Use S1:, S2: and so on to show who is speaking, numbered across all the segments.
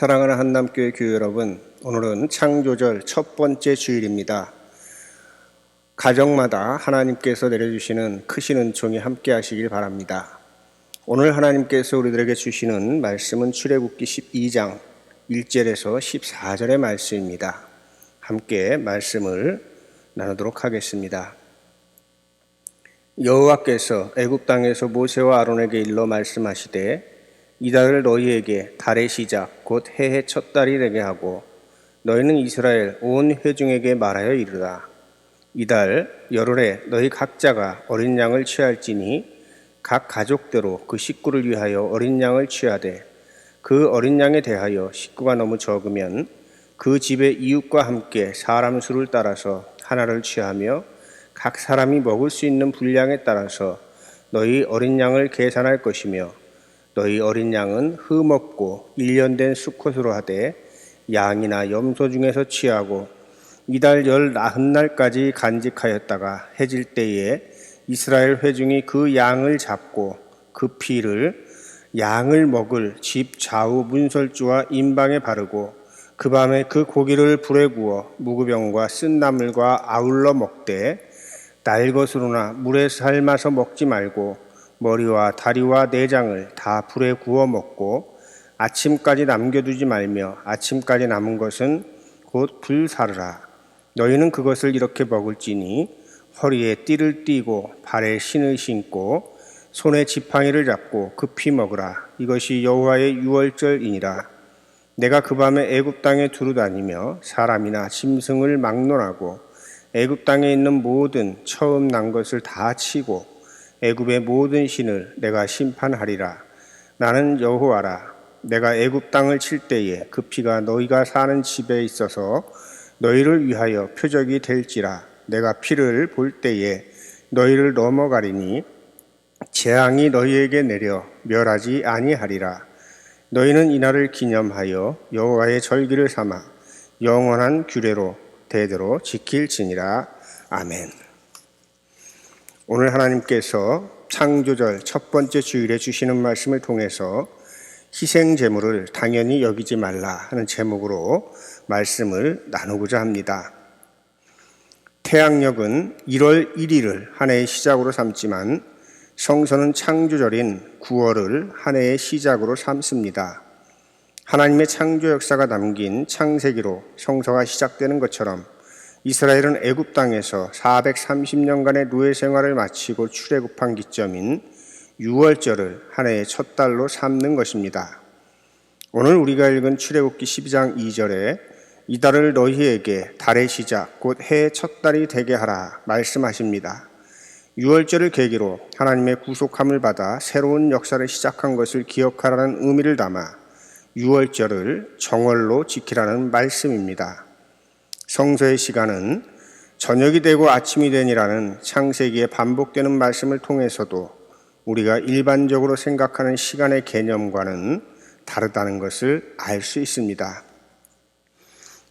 S1: 사랑하는 한남교회 교회 여러분, 오늘은 창조절 첫 번째 주일입니다. 가정마다 하나님께서 내려주시는 크신 은총이 함께 하시길 바랍니다. 오늘 하나님께서 우리들에게 주시는 말씀은 출애굽기 12장 1절에서 14절의 말씀입니다. 함께 말씀을 나누도록 하겠습니다. 여호와께서 애굽 땅에서 모세와 아론에게 일러 말씀하시되 이달을 너희에게 달의 시작 곧 해의 첫 달이 되게 하고 너희는 이스라엘 온 회중에게 말하여 이르라. 이달 열흘에 너희 각자가 어린 양을 취할지니 각 가족대로 그 식구를 위하여 어린 양을 취하되 그 어린 양에 대하여 식구가 너무 적으면 그 집의 이웃과 함께 사람 수를 따라서 하나를 취하며 각 사람이 먹을 수 있는 분량에 따라서 너희 어린 양을 계산할 것이며 너희 어린 양은 흠없고 일년된 수컷으로 하되 양이나 염소 중에서 취하고 이달 열 나흔 날까지 간직하였다가 해질 때에 이스라엘 회중이 그 양을 잡고 그 피를 양을 먹을 집 좌우 문설주와 임방에 바르고 그 밤에 그 고기를 불에 구워 무구병과 쓴 나물과 아울러 먹되 날것으로나 물에 삶아서 먹지 말고 머리와 다리와 내장을 다 불에 구워 먹고 아침까지 남겨두지 말며 아침까지 남은 것은 곧 불사르라. 너희는 그것을 이렇게 먹을지니 허리에 띠를 띠고 발에 신을 신고 손에 지팡이를 잡고 급히 먹으라. 이것이 여호와의 유월절이니라. 내가 그 밤에 애굽 땅에 두루 다니며 사람이나 짐승을 막론하고 애굽 땅에 있는 모든 처음 난 것을 다 치고 애굽의 모든 신을 내가 심판하리라. 나는 여호와라. 내가 애굽 땅을 칠 때에 그 피가 너희가 사는 집에 있어서 너희를 위하여 표적이 될지라. 내가 피를 볼 때에 너희를 넘어가리니 재앙이 너희에게 내려 멸하지 아니하리라. 너희는 이날을 기념하여 여호와의 절기를 삼아 영원한 규례로 대대로 지킬지니라. 아멘. 오늘 하나님께서 창조절 첫 번째 주일에 주시는 말씀을 통해서 희생 제물을 당연히 여기지 말라 하는 제목으로 말씀을 나누고자 합니다. 태양력은 1월 1일을 한 해의 시작으로 삼지만 성서는 창조절인 9월을 한 해의 시작으로 삼습니다. 하나님의 창조 역사가 담긴 창세기로 성서가 시작되는 것처럼 이스라엘은 애굽 땅에서 430년간의 노예 생활을 마치고 출애굽한 기점인 6월절을 한 해의 첫 달로 삼는 것입니다. 오늘 우리가 읽은 출애굽기 12장 2절에 이 달을 너희에게 달의 시작 곧 해의 첫 달이 되게 하라 말씀하십니다. 6월절을 계기로 하나님의 구속함을 받아 새로운 역사를 시작한 것을 기억하라는 의미를 담아 6월절을 정월로 지키라는 말씀입니다. 성서의 시간은 저녁이 되고 아침이 되니라는 창세기에 반복되는 말씀을 통해서도 우리가 일반적으로 생각하는 시간의 개념과는 다르다는 것을 알 수 있습니다.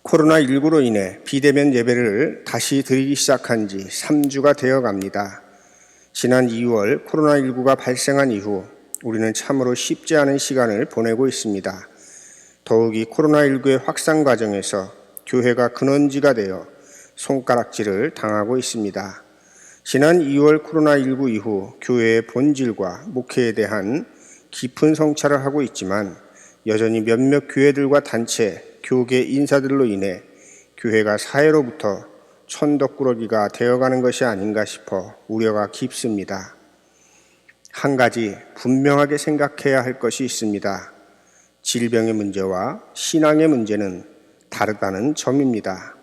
S1: 코로나19로 인해 비대면 예배를 다시 드리기 시작한 지 3주가 되어 갑니다. 지난 2월 코로나19가 발생한 이후 우리는 참으로 쉽지 않은 시간을 보내고 있습니다. 더욱이 코로나19의 확산 과정에서 교회가 근원지가 되어 손가락질을 당하고 있습니다. 지난 2월 코로나19 이후 교회의 본질과 목회에 대한 깊은 성찰을 하고 있지만 여전히 몇몇 교회들과 단체, 교계 인사들로 인해 교회가 사회로부터 천덕꾸러기가 되어가는 것이 아닌가 싶어 우려가 깊습니다. 한 가지 분명하게 생각해야 할 것이 있습니다. 질병의 문제와 신앙의 문제는 다르다는 점입니다.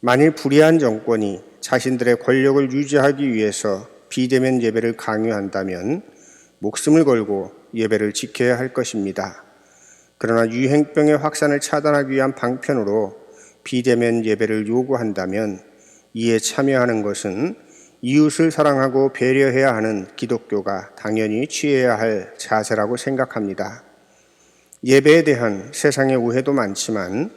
S1: 만일 불의한 정권이 자신들의 권력을 유지하기 위해서 비대면 예배를 강요한다면 목숨을 걸고 예배를 지켜야 할 것입니다. 그러나 유행병의 확산을 차단하기 위한 방편으로 비대면 예배를 요구한다면 이에 참여하는 것은 이웃을 사랑하고 배려해야 하는 기독교가 당연히 취해야 할 자세라고 생각합니다. 예배에 대한 세상의 오해도 많지만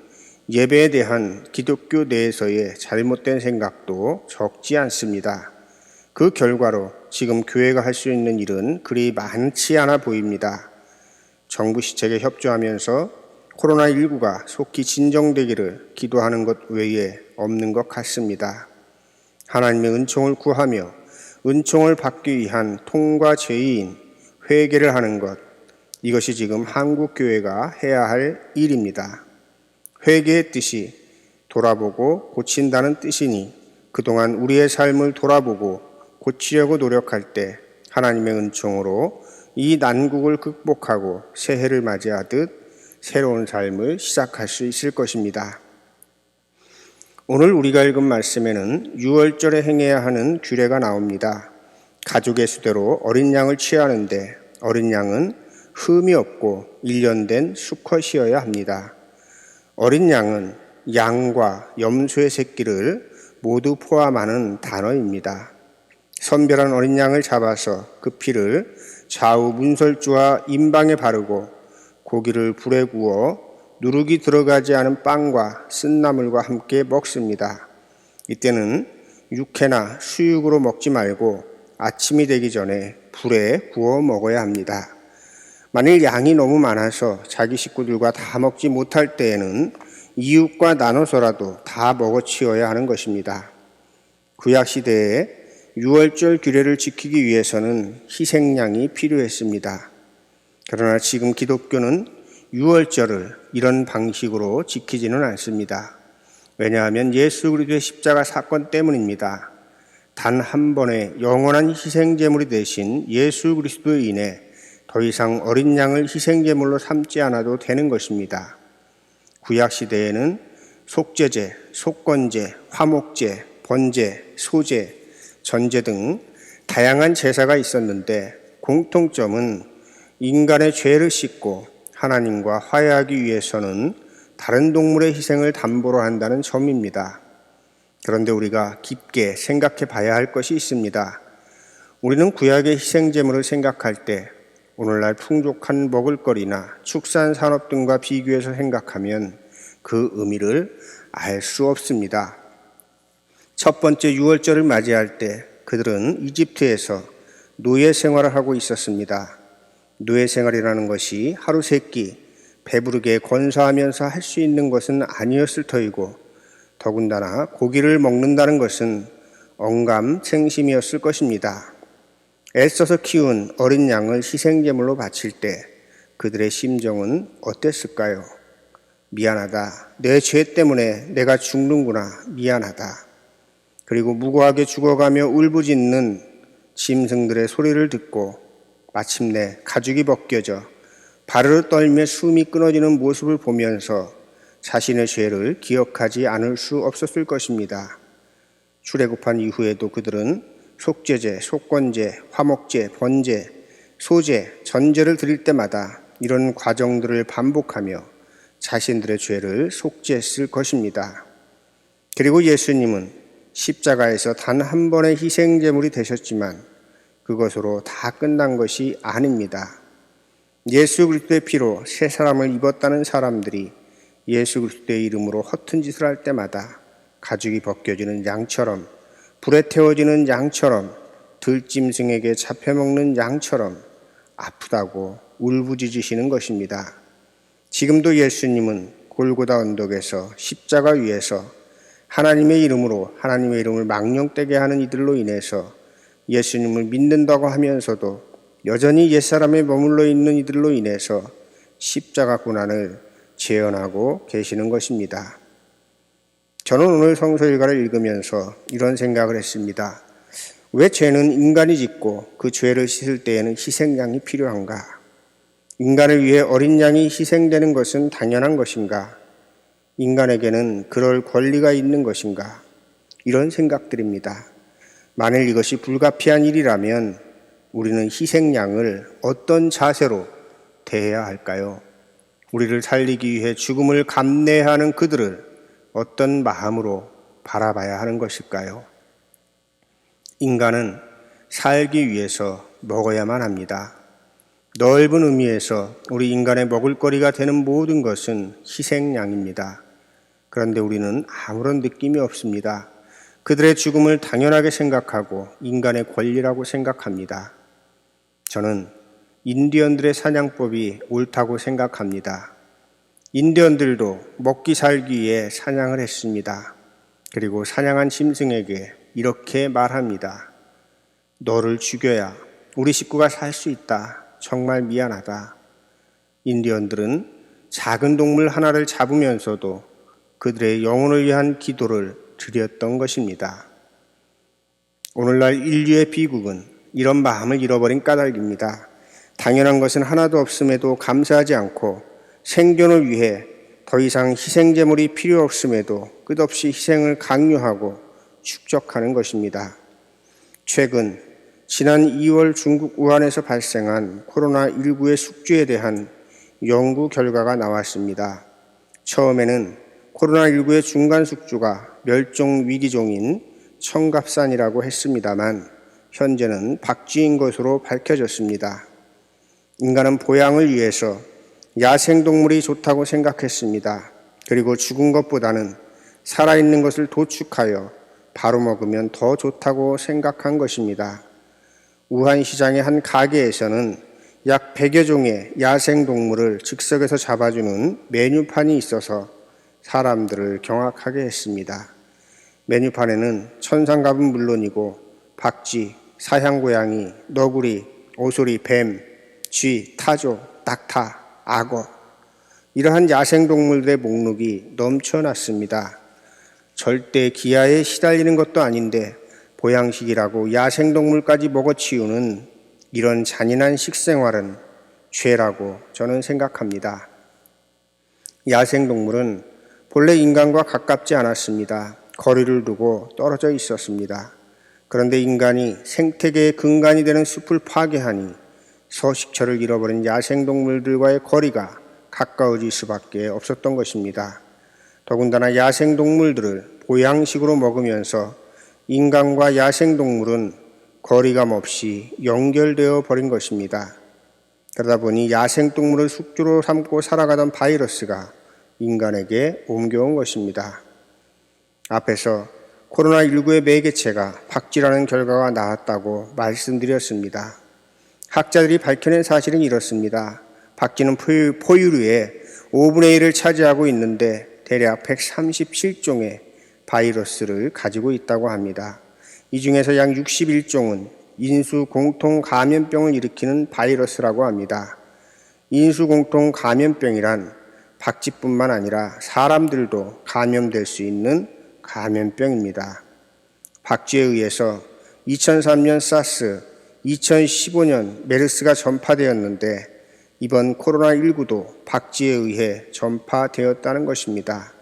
S1: 예배에 대한 기독교 내에서의 잘못된 생각도 적지 않습니다. 그 결과로 지금 교회가 할 수 있는 일은 그리 많지 않아 보입니다. 정부 시책에 협조하면서 코로나19가 속히 진정되기를 기도하는 것 외에 없는 것 같습니다. 하나님의 은총을 구하며 은총을 받기 위한 통과 죄인 회개를 하는 것 이것이 지금 한국 교회가 해야 할 일입니다. 회개의 뜻이 돌아보고 고친다는 뜻이니 그동안 우리의 삶을 돌아보고 고치려고 노력할 때 하나님의 은총으로 이 난국을 극복하고 새해를 맞이하듯 새로운 삶을 시작할 수 있을 것입니다. 오늘 우리가 읽은 말씀에는 유월절에 행해야 하는 규례가 나옵니다. 가족의 수대로 어린 양을 취하는데 어린 양은 흠이 없고 일년된 수컷이어야 합니다. 어린 양은 양과 염소의 새끼를 모두 포함하는 단어입니다. 선별한 어린 양을 잡아서 그 피를 좌우 문설주와 임방에 바르고 고기를 불에 구워 누룩이 들어가지 않은 빵과 쓴나물과 함께 먹습니다. 이때는 육회나 수육으로 먹지 말고 아침이 되기 전에 불에 구워 먹어야 합니다. 만일 양이 너무 많아서 자기 식구들과 다 먹지 못할 때에는 이웃과 나눠서라도 다 먹어치워야 하는 것입니다. 구약 시대에 유월절 규례를 지키기 위해서는 희생양이 필요했습니다. 그러나 지금 기독교는 유월절을 이런 방식으로 지키지는 않습니다. 왜냐하면 예수 그리스도의 십자가 사건 때문입니다. 단 한 번의 영원한 희생 제물이 되신 예수 그리스도에 인해 더 이상 어린 양을 희생 제물로 삼지 않아도 되는 것입니다. 구약 시대에는 속죄제, 속건제, 화목제, 번제, 소제, 전제 등 다양한 제사가 있었는데 공통점은 인간의 죄를 씻고 하나님과 화해하기 위해서는 다른 동물의 희생을 담보로 한다는 점입니다. 그런데 우리가 깊게 생각해 봐야 할 것이 있습니다. 우리는 구약의 희생제물을 생각할 때 오늘날 풍족한 먹을거리나 축산 산업 등과 비교해서 생각하면 그 의미를 알 수 없습니다. 첫 번째 유월절을 맞이할 때 그들은 이집트에서 노예 생활을 하고 있었습니다. 노예 생활이라는 것이 하루 세 끼 배부르게 건사하면서 할 수 있는 것은 아니었을 터이고 더군다나 고기를 먹는다는 것은 언감 생심이었을 것입니다. 애써서 키운 어린 양을 희생제물로 바칠 때 그들의 심정은 어땠을까요? 미안하다. 내 죄 때문에 내가 죽는구나. 미안하다. 그리고 무고하게 죽어가며 울부짖는 짐승들의 소리를 듣고 마침내 가죽이 벗겨져 발을 떨며 숨이 끊어지는 모습을 보면서 자신의 죄를 기억하지 않을 수 없었을 것입니다. 출애굽한 이후에도 그들은 속죄제, 속건제, 화목제, 번제, 소제, 전제를 드릴 때마다 이런 과정들을 반복하며 자신들의 죄를 속죄했을 것입니다. 그리고 예수님은 십자가에서 단 한 번의 희생제물이 되셨지만 그것으로 다 끝난 것이 아닙니다. 예수 그리스도의 피로 새 사람을 입었다는 사람들이 예수 그리스도의 이름으로 허튼 짓을 할 때마다 가죽이 벗겨지는 양처럼 불에 태워지는 양처럼 들짐승에게 잡혀먹는 양처럼 아프다고 울부짖으시는 것입니다. 지금도 예수님은 골고다 언덕에서 십자가 위에서 하나님의 이름으로 하나님의 이름을 망령되게 하는 이들로 인해서 예수님을 믿는다고 하면서도 여전히 옛사람에 머물러 있는 이들로 인해서 십자가 고난을 재현하고 계시는 것입니다. 저는 오늘 성서 일가를 읽으면서 이런 생각을 했습니다. 왜 죄는 인간이 짓고 그 죄를 씻을 때에는 희생양이 필요한가? 인간을 위해 어린 양이 희생되는 것은 당연한 것인가? 인간에게는 그럴 권리가 있는 것인가? 이런 생각들입니다. 만일 이것이 불가피한 일이라면 우리는 희생양을 어떤 자세로 대해야 할까요? 우리를 살리기 위해 죽음을 감내하는 그들을 어떤 마음으로 바라봐야 하는 것일까요? 인간은 살기 위해서 먹어야만 합니다. 넓은 의미에서 우리 인간의 먹을거리가 되는 모든 것은 희생양입니다. 그런데 우리는 아무런 느낌이 없습니다. 그들의 죽음을 당연하게 생각하고 인간의 권리라고 생각합니다. 저는 인디언들의 사냥법이 옳다고 생각합니다. 인디언들도 먹기 살기 위해 사냥을 했습니다. 그리고 사냥한 짐승에게 이렇게 말합니다. 너를 죽여야 우리 식구가 살 수 있다. 정말 미안하다. 인디언들은 작은 동물 하나를 잡으면서도 그들의 영혼을 위한 기도를 드렸던 것입니다. 오늘날 인류의 비극은 이런 마음을 잃어버린 까닭입니다. 당연한 것은 하나도 없음에도 감사하지 않고 생존을 위해 더 이상 희생제물이 필요 없음에도 끝없이 희생을 강요하고 축적하는 것입니다. 최근 지난 2월 중국 우한에서 발생한 코로나19의 숙주에 대한 연구 결과가 나왔습니다. 처음에는 코로나19의 중간 숙주가 멸종 위기종인 청갑산이라고 했습니다만 현재는 박쥐인 것으로 밝혀졌습니다. 인간은 보양을 위해서 야생동물이 좋다고 생각했습니다. 그리고 죽은 것보다는 살아있는 것을 도축하여 바로 먹으면 더 좋다고 생각한 것입니다. 우한 시장의 한 가게에서는 약 100여 종의 야생동물을 즉석에서 잡아주는 메뉴판이 있어서 사람들을 경악하게 했습니다. 메뉴판에는 천상갑은 물론이고 박쥐, 사향고양이, 너구리, 오소리, 뱀, 쥐, 타조, 낙타, 악어 이러한 야생동물들의 목록이 넘쳐났습니다. 절대 기아에 시달리는 것도 아닌데 보양식이라고 야생동물까지 먹어치우는 이런 잔인한 식생활은 죄라고 저는 생각합니다. 야생동물은 본래 인간과 가깝지 않았습니다. 거리를 두고 떨어져 있었습니다. 그런데 인간이 생태계의 근간이 되는 숲을 파괴하니 서식처를 잃어버린 야생동물들과의 거리가 가까워질 수밖에 없었던 것입니다. 더군다나 야생동물들을 보양식으로 먹으면서 인간과 야생동물은 거리감 없이 연결되어 버린 것입니다. 그러다 보니 야생동물을 숙주로 삼고 살아가던 바이러스가 인간에게 옮겨온 것입니다. 앞에서 코로나19의 매개체가 박쥐라는 결과가 나왔다고 말씀드렸습니다. 학자들이 밝혀낸 사실은 이렇습니다. 박쥐는 포유류의 5분의 1을 차지하고 있는데 대략 137종의 바이러스를 가지고 있다고 합니다. 이 중에서 약 61종은 인수 공통 감염병을 일으키는 바이러스라고 합니다. 인수 공통 감염병이란 박쥐뿐만 아니라 사람들도 감염될 수 있는 감염병입니다. 박쥐에 의해서 2003년 사스, 2015년 메르스가 전파되었는데 이번 코로나19도 박쥐에 의해 전파되었다는 것입니다.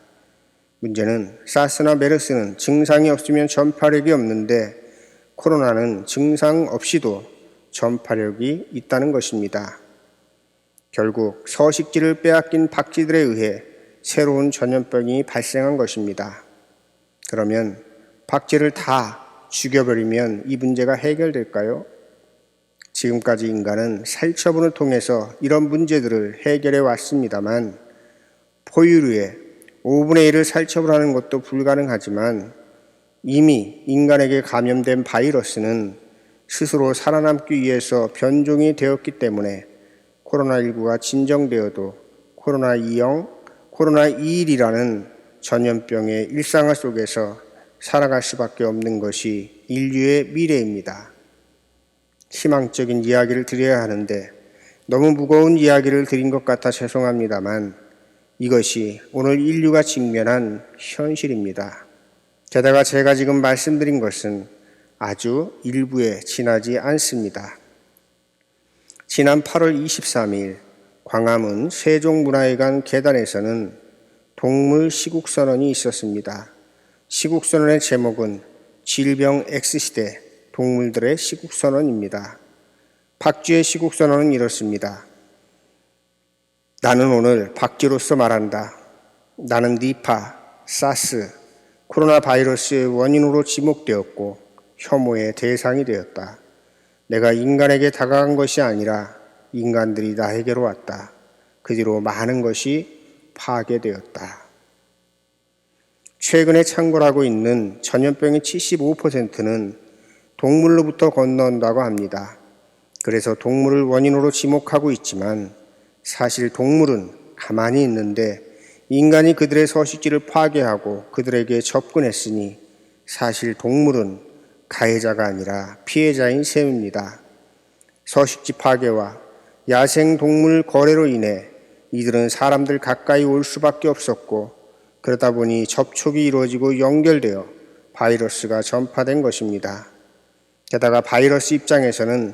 S1: 문제는 사스나 메르스는 증상이 없으면 전파력이 없는데 코로나는 증상 없이도 전파력이 있다는 것입니다. 결국 서식지를 빼앗긴 박쥐들에 의해 새로운 전염병이 발생한 것입니다. 그러면 박쥐를 다 죽여버리면 이 문제가 해결될까요? 지금까지 인간은 살처분을 통해서 이런 문제들을 해결해 왔습니다만 포유류의 5분의 1을 살처분하는 것도 불가능하지만 이미 인간에게 감염된 바이러스는 스스로 살아남기 위해서 변종이 되었기 때문에 코로나19가 진정되어도 코로나2형, 코로나21이라는 전염병의 일상화 속에서 살아갈 수밖에 없는 것이 인류의 미래입니다. 희망적인 이야기를 드려야 하는데 너무 무거운 이야기를 드린 것 같아 죄송합니다만 이것이 오늘 인류가 직면한 현실입니다. 게다가 제가 지금 말씀드린 것은 아주 일부에 지나지 않습니다. 지난 8월 23일 광화문 세종문화회관 계단에서는 동물 시국선언이 있었습니다. 시국선언의 제목은 질병 X시대 동물들의 시국선언입니다. 박쥐의 시국선언은 이렇습니다. 나는 오늘 박쥐로서 말한다. 나는 니파, 사스, 코로나 바이러스의 원인으로 지목되었고 혐오의 대상이 되었다. 내가 인간에게 다가간 것이 아니라 인간들이 나에게로 왔다. 그 뒤로 많은 것이 파괴되었다. 최근에 창궐하고 있는 전염병의 75%는 동물로부터 건너온다고 합니다. 그래서 동물을 원인으로 지목하고 있지만 사실 동물은 가만히 있는데 인간이 그들의 서식지를 파괴하고 그들에게 접근했으니 사실 동물은 가해자가 아니라 피해자인 셈입니다. 서식지 파괴와 야생 동물 거래로 인해 이들은 사람들 가까이 올 수밖에 없었고 그러다 보니 접촉이 이루어지고 연결되어 바이러스가 전파된 것입니다. 게다가 바이러스 입장에서는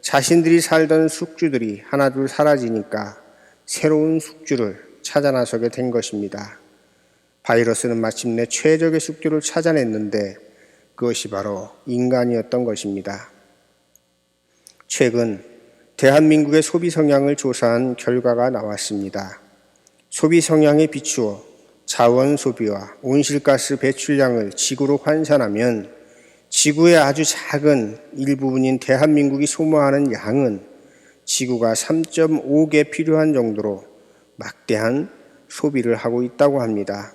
S1: 자신들이 살던 숙주들이 하나둘 사라지니까 새로운 숙주를 찾아 나서게 된 것입니다. 바이러스는 마침내 최적의 숙주를 찾아냈는데 그것이 바로 인간이었던 것입니다. 최근 대한민국의 소비 성향을 조사한 결과가 나왔습니다. 소비 성향에 비추어 자원 소비와 온실가스 배출량을 지구로 환산하면 지구의 아주 작은 일부분인 대한민국이 소모하는 양은 지구가 3.5개 필요한 정도로 막대한 소비를 하고 있다고 합니다.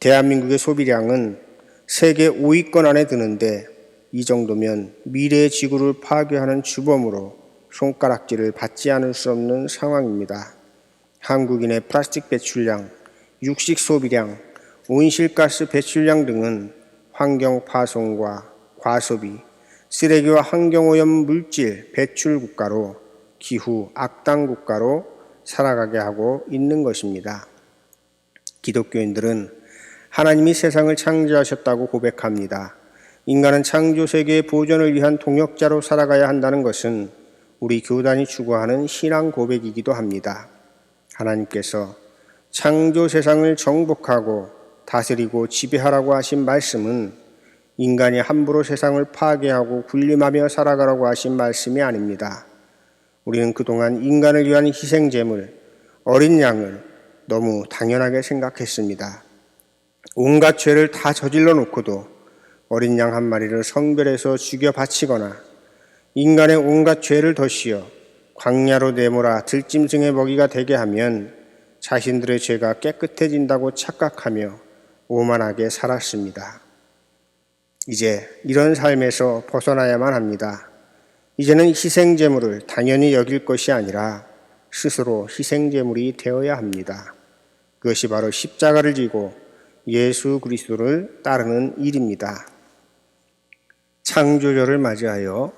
S1: 대한민국의 소비량은 세계 5위권 안에 드는데 이 정도면 미래의 지구를 파괴하는 주범으로 손가락질을 받지 않을 수 없는 상황입니다. 한국인의 플라스틱 배출량, 육식 소비량, 온실가스 배출량 등은 환경 파손과 과소비, 쓰레기와 환경오염 물질 배출 국가로 기후 악당 국가로 살아가게 하고 있는 것입니다. 기독교인들은 하나님이 세상을 창조하셨다고 고백합니다. 인간은 창조 세계의 보존을 위한 동역자로 살아가야 한다는 것은 우리 교단이 추구하는 신앙 고백이기도 합니다. 하나님께서 창조 세상을 정복하고 다스리고 지배하라고 하신 말씀은 인간이 함부로 세상을 파괴하고 군림하며 살아가라고 하신 말씀이 아닙니다. 우리는 그동안 인간을 위한 희생제물, 어린 양을 너무 당연하게 생각했습니다. 온갖 죄를 다 저질러 놓고도 어린 양 한 마리를 성별해서 죽여 바치거나 인간의 온갖 죄를 덧씌어 광야로 내몰아 들짐승의 먹이가 되게 하면 자신들의 죄가 깨끗해진다고 착각하며 오만하게 살았습니다. 이제 이런 삶에서 벗어나야만 합니다. 이제는 희생제물을 당연히 여길 것이 아니라 스스로 희생제물이 되어야 합니다. 그것이 바로 십자가를 지고 예수 그리스도를 따르는 일입니다. 창조절을 맞이하여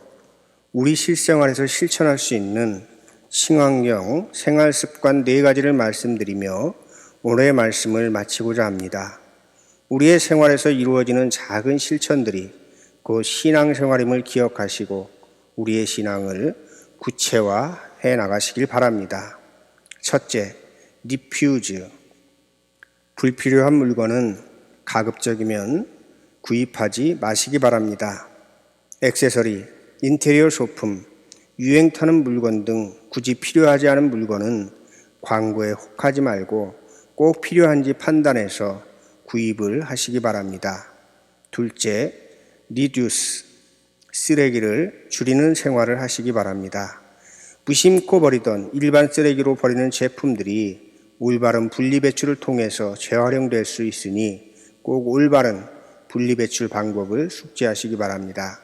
S1: 우리 실생활에서 실천할 수 있는 신앙경 생활 습관 네 가지를 말씀드리며 오늘의 말씀을 마치고자 합니다. 우리의 생활에서 이루어지는 작은 실천들이 그 신앙생활임을 기억하시고 우리의 신앙을 구체화해 나가시길 바랍니다. 첫째, 디퓨즈. 불필요한 물건은 가급적이면 구입하지 마시기 바랍니다. 액세서리, 인테리어 소품, 유행 타는 물건 등 굳이 필요하지 않은 물건은 광고에 혹하지 말고 꼭 필요한지 판단해서 구입을 하시기 바랍니다. 둘째, 리듀스. 쓰레기를 줄이는 생활을 하시기 바랍니다. 무심코 버리던 일반 쓰레기로 버리는 제품들이 올바른 분리배출을 통해서 재활용될 수 있으니 꼭 올바른 분리배출 방법을 숙지하시기 바랍니다.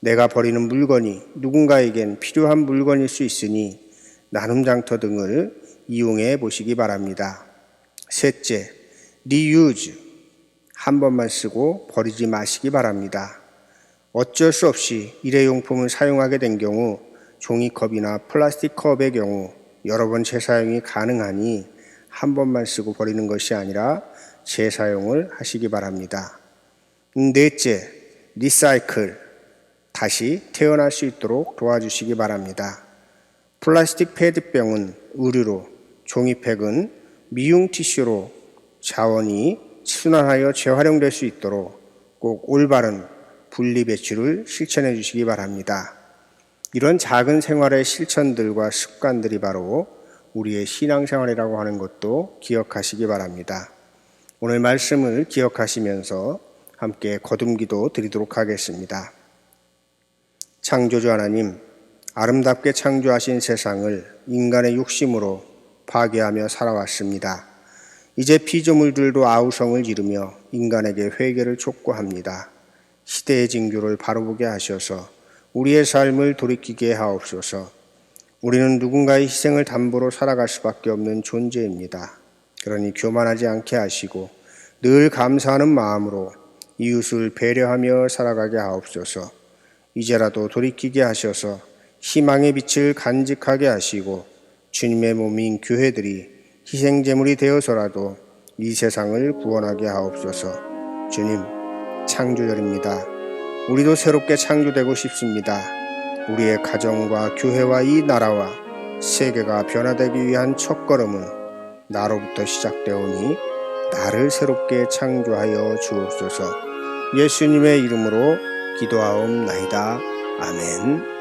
S1: 내가 버리는 물건이 누군가에겐 필요한 물건일 수 있으니 나눔 장터 등을 이용해 보시기 바랍니다. 셋째, 리유즈. 한 번만 쓰고 버리지 마시기 바랍니다. 어쩔 수 없이 일회용품을 사용하게 된 경우 종이컵이나 플라스틱 컵의 경우 여러 번 재사용이 가능하니 한 번만 쓰고 버리는 것이 아니라 재사용을 하시기 바랍니다. 넷째, 리사이클. 다시 태어날 수 있도록 도와주시기 바랍니다. 플라스틱 페트병은 의류로, 종이팩은 미용 티슈로 자원이 순환하여 재활용될 수 있도록 꼭 올바른 분리 배출을 실천해 주시기 바랍니다. 이런 작은 생활의 실천들과 습관들이 바로 우리의 신앙생활이라고 하는 것도 기억하시기 바랍니다. 오늘 말씀을 기억하시면서 함께 거듭기도 드리도록 하겠습니다. 창조주 하나님, 아름답게 창조하신 세상을 인간의 욕심으로 파괴하며 살아왔습니다. 이제 피조물들도 아우성을 지르며 인간에게 회개를 촉구합니다. 시대의 징조를 바로보게 하셔서 우리의 삶을 돌이키게 하옵소서. 우리는 누군가의 희생을 담보로 살아갈 수밖에 없는 존재입니다. 그러니 교만하지 않게 하시고 늘 감사하는 마음으로 이웃을 배려하며 살아가게 하옵소서. 이제라도 돌이키게 하셔서 희망의 빛을 간직하게 하시고 주님의 몸인 교회들이 희생제물이 되어서라도 이 세상을 구원하게 하옵소서. 주님, 창조절입니다. 우리도 새롭게 창조되고 싶습니다. 우리의 가정과 교회와 이 나라와 세계가 변화되기 위한 첫걸음은 나로부터 시작되오니 나를 새롭게 창조하여 주옵소서. 예수님의 이름으로 기도하옵나이다. 아멘.